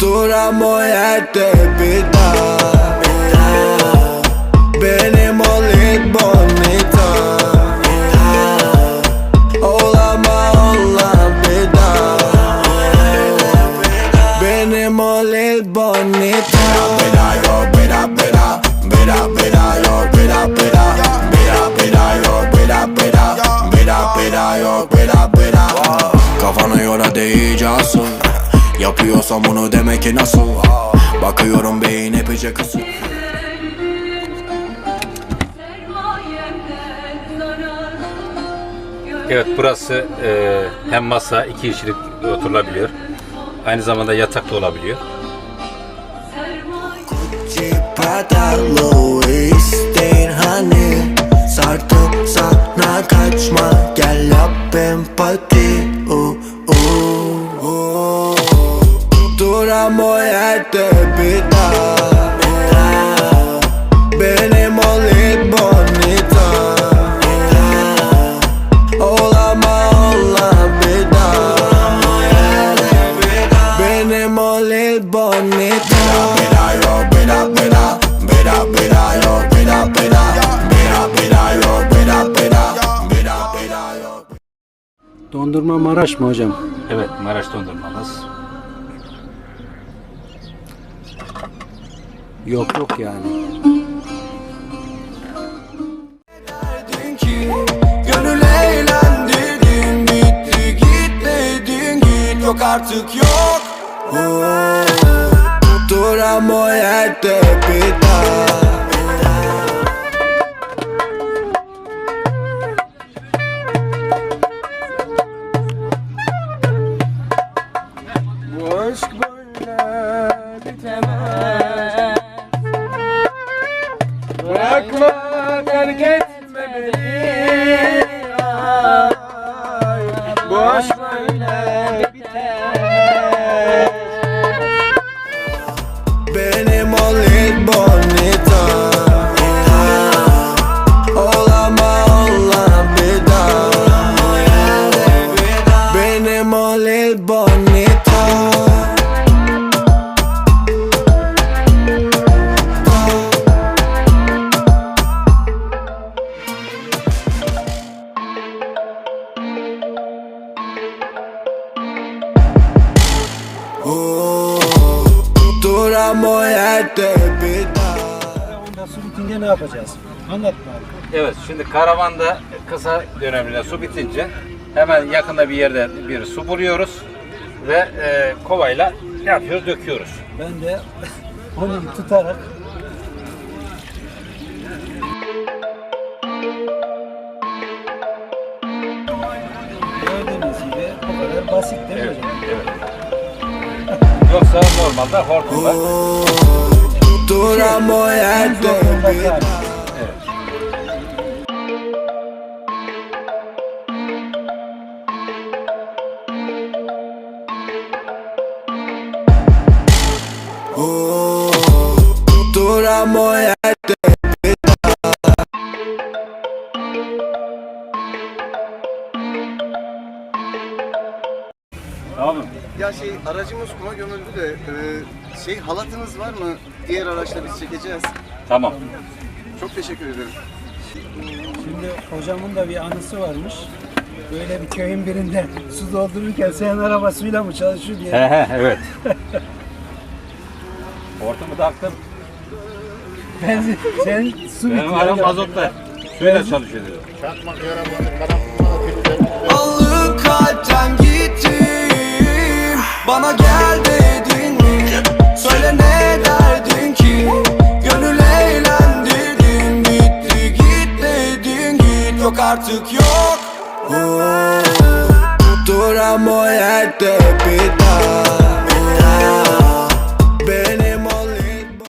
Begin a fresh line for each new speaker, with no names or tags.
Duramo yerde bir daha Benim ol ilk bonita Olama Benim bonita Yapıyorsam bunu demek ki nasıl Bakıyorum beyin epeyce kısık
Evet burası e, hem masa iki kişilik oturulabiliyor. Aynı zamanda yatak da olabiliyor.
Benim bonita Olama Benim bonita yo yo beda Beda beda yo
Dondurma Maraş mı hocam?
Evet Maraş dondurmamız.
Yok yok yani.
Yok artık yok oh, Duram o yerde bir
aşk böyle bitemez. Aşk böyle.
Benim ilk bonita. Olama olan bir daha. Benim ilk bonita Bir daha
Onda su bitince ne yapacağız? Anlat bari.
Evet şimdi karavanda kısa dönemde su bitince hemen yakında bir yerde bir su buluyoruz ve e, kovayla yapıyoruz döküyoruz.
Ben de onu tutarak gördüğünüz gibi bu kadar basit değil mi
Evet,
hocam?
evet. Yoksa normalde hortumla
Oh, Duram o yerde bir daha
Tamam.
Ya şey aracımız kuma gömüldü de e, şey halatınız var mı? Diğer araçla biz çekeceğiz.
Tamam.
Çok teşekkür ederim.
Şimdi hocamın da bir anısı varmış. Böyle bir köyün birinde su doldururken sen arabasıyla mı çalışıyor diye.
He he evet. Hortumu taktım.
Benzin, sen su
Benim
bitiyor.
araba mazotla. Suyla çalışıyor dedi.
Alık kalpten gittim Bana gel dedin mi? Söyle ne derdin ki? Gönül eğlendirdin Gitti git dedin git Yok artık yok oh, Duram o yerde bir